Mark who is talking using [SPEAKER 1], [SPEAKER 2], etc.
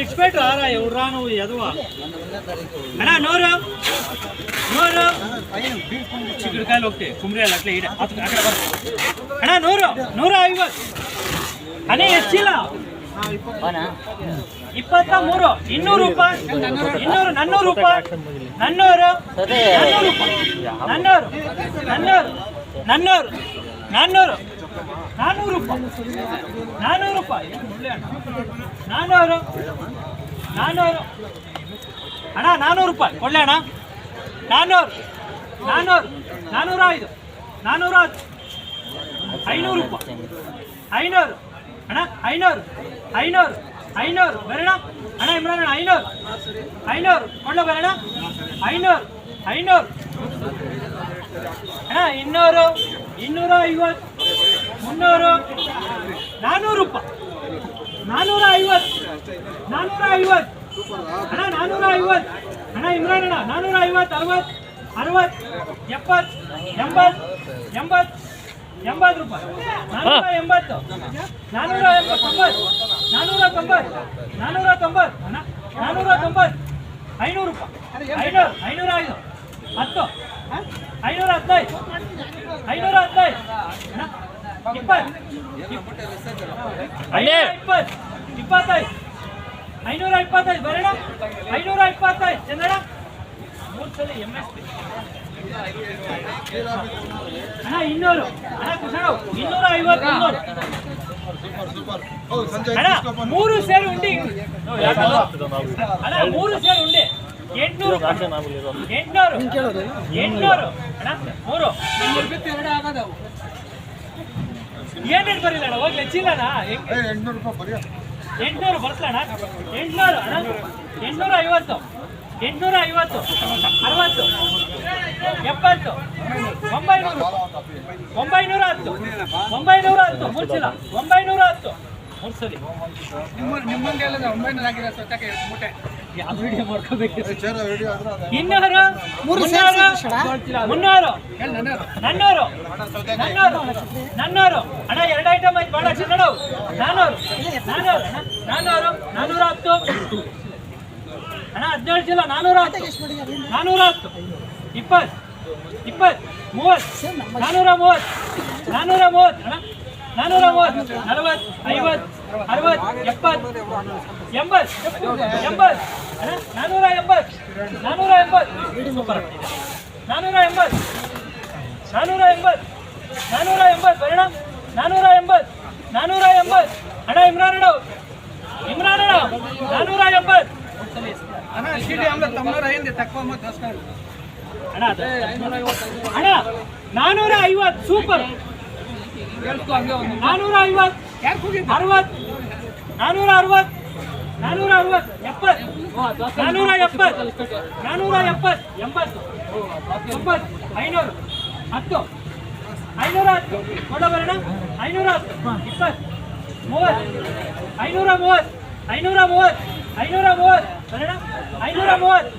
[SPEAKER 1] ಇಟ್ಬಿಟ್ರು ಆರ ಇವ್ರಾನು ಎದುವ ಅಣ್ಣ ನೂರು ನೂರು. ಚಿಕ್ಕಡ್ಕಾಯಲ್ಲಿ ಹೋಗ್ತಿ ಕುಂಬ್ರಿ ಅಲ್ಲ ಅಟ್ಲೆ ಬರ್ರಿ. ಅಣ್ಣ ನೂರು ನೂರ ಐವತ್ತು. ಅನೇ ಹೆಚ್ಚಿಲ್ಲ. ಇಪ್ಪತ್ತ ಮೂರು ಇನ್ನೂರು ರೂಪಾಯಿ ಇನ್ನೂರು ನನ್ನೂರು ರೂಪಾಯಿ ನನ್ನೂರು ನನ್ನೂರು ನನ್ನೂರು ನನ್ನೂರು ನನ್ನೂರು. ನಾನ್ನೂರು ನಾನ್ನೂರು ರೂಪಾಯಿ ನಾನ್ನೂರು ರೂಪಾಯಿ ನಾನ್ನೂರು ನಾನ್ನೂರು ಅಣ್ಣ ನಾನ್ನೂರು ರೂಪಾಯಿ ಒಳ್ಳೆ ಅಣ್ಣ ನಾನ್ನೂರು ನಾನ್ನೂರು ನಾನ್ನೂರ ಐದು ನಾನ್ನೂರ ಹತ್ತು ಐನೂರು ರೂಪಾಯಿ ಐನೂರು ಅಣ್ಣ ಐನೂರು ಐನೂರು ಐನೂರು ಬರೋಣ ಅಣ್ಣ ಇಮ್ರಾನ್ ಅಣ್ಣ ಐನೂರು ಐನೂರು ಕೊಳ್ಳ ಬರೋಣ ಐನೂರು ಐನೂರು ಅಣ್ಣ ಇನ್ನೂರು ಇನ್ನೂರ ಐವತ್ತು ಮುನ್ನೂರು ನಾನ್ನೂರು ರೂಪಾಯಿ ನಾನ್ನೂರ ಐವತ್ತು. ನಾನ್ನೂರ ಐವತ್ತು. ಅಣ್ಣ ನಾನ್ನೂರ ಐವತ್ತು. ಅಣ್ಣ, ಇಮ್ರಾನ್ ಅಣ್ಣ ನಾನ್ನೂರ ಐವತ್ತು, ಅರವತ್ತು ಅರವತ್ತು, ಎಪ್ಪತ್ತು, ಎಂಬತ್ತು ಎಂಬತ್ತು ಎಂಬತ್ತು ರೂಪಾಯಿ ಎಂಬತ್ತು. ನಾನ್ನೂರ ತೊಂಬತ್ತು ನಾನ್ನೂರ ತೊಂಬತ್ತು. ನಾನ್ನೂರ ತೊಂಬತ್ತು. ಅಣ್ಣ, ನಾನೂರ ತೊಂಬತ್ತು. ಐನೂರು ರೂಪಾಯಿ ಐನೂರು, ಐನೂರ ಐದು. ಹತ್ತು. ಐನೂರ ಹದಿನೈದು. ಐನೂರ ಹದಿನೈದು. ಇಪ್ಪತ್ತೈದು ಐನೂರ ಇಪ್ಪತ್ತೈದು ಬರೋಣ ಐನೂರ ಇಪ್ಪತ್ತೈದು ಚಂದಣ್ಣ ಮೂರು ಸಲ ಎಂ ಎಸ್ ಪಿ ಅಣ್ಣ ಇನ್ನೂರು ಅಣ್ಣ ಕುಶಾಣ ಇನ್ನೂರ ಐವತ್ತು ಅಣ್ಣ ಮೂರು ಸೇರು ಉಂಡಿ ಅಣ್ಣ ಮೂರು ಸೇರು ಉಂಡಿ ಎಂಟ್ನೂರು ಎಂಟ್ನೂರು ಎಂಟ್ನೂರು ಅಣ್ಣ ಮೂರು ಏನೇನು ಬರಲಿಲ್ಲ ಅಣ್ಣ? ಹೋಗ್ಲಿ ಹೆಚ್ಚಿಲ್ಲಣ್ಣ? ರೂಪಾಯಿ ಎಂಟ್ನೂರು ಬರ್ಸಲಣ್ಣ? ಎಂಟ್ನೂರು ಅಣ್ಣ ಎಂಟ್ನೂರ ಐವತ್ತು. ಎಂಟ್ನೂರ ಐವತ್ತು ಅರವತ್ತು ಎಪ್ಪತ್ತು ಒಂಬೈನೂರು ಒಂಬೈನೂರ ಹತ್ತು ಒಂಬೈನೂರ ಹತ್ತು. ಮೂರು ಸಲ ಒಂಬೈನೂರ ಯಾವ ವಿಡಿಯೋ ಮಾಡ್ಕೋಬೇಕಿತ್ತು ಇನ್ನೂರು ಮುನ್ನೂರು? ಮುನ್ನೂರು? ನನ್ನೂರು. ನನ್ನೂರು? ನನ್ನೂರು? ಅಣ್ಣ ಎರಡು ಐಟಮ್ ಐತೆ ಭಾಳ ಚೆನ್ನಡು ನಾನ್ನೂರು ನಾನ್ನೂರು ನಾನ್ನೂರು ನಾನ್ನೂರ ಹತ್ತು. ಅಣ್ಣ ಹದಿನೇಳು ಚೀಲ ನಾನ್ನೂರ ಹತ್ತು. ನಾನ್ನೂರ ಹತ್ತು. ಇಪ್ಪತ್ತು. ಇಪ್ಪತ್ತು. ಮೂವತ್ತು. ನಾನ್ನೂರ ಮೂವತ್ತು. ನಾನ್ನೂರ ಮೂವತ್ತು. ಅಣ್ಣ ನಾನ್ನೂರ ಮೂವತ್ತು ನಲವತ್ತು ಐವತ್ತು ಅರವತ್ತು ಎಪ್ಪತ್ತು ಎಂಬತ್ತು ಎಂಬತ್ತು. ನಾನ್ನೂರ ಎಂಬತ್ತು ನಾನೂರ ಎಂಬತ್ತು. ಸೂಪರ್ ನಾನ್ನೂರ ಎಂಬತ್ತು ನಾನೂರ ಎಂಬತ್ತು ನಾನೂರ ಎಂಬತ್ತು. ಬರೋಣ. ನಾನೂರ ಎಂಬತ್ತು ನಾನ್ನೂರ ಎಂಬತ್ತು. ಅಣ್ಣ ಇಮ್ರಾನ್ ಅಣ್ಣ. ಇಮ್ರಾನ್ ಅಣ್ಣ ನಾನೂರ ಎಂಬತ್ತು. ಅಣ್ಣ ನಾನ್ನೂರ ಐವತ್ತು. ಸೂಪರ್ ನಾನ್ನೂರ ಐವತ್ತು ಅರವತ್ತು ನಾನೂರ ಅರವತ್ತು ನಾನ್ನೂರ ಅರವತ್ತು ಎಪ್ಪತ್ತು ನಾನ್ನೂರ ಎಪ್ಪತ್ತು ನಾನೂರ ಎಪ್ಪತ್ತು ಎಂಬತ್ತು ಒಂಬತ್ತು ಐನೂರು, ಹತ್ತು ಐನೂರ ಹತ್ತು ಕೊಡ ಬರೋಣ? ಐನೂರ ಇಪ್ಪತ್ತು, ಮೂವತ್ತು ಐನೂರ ಮೂವತ್ತು ಐನೂರ ಮೂವತ್ತು ಐನೂರ ಮೂವತ್ತು ಬರೋಣ ಐನೂರ ಮೂವತ್ತು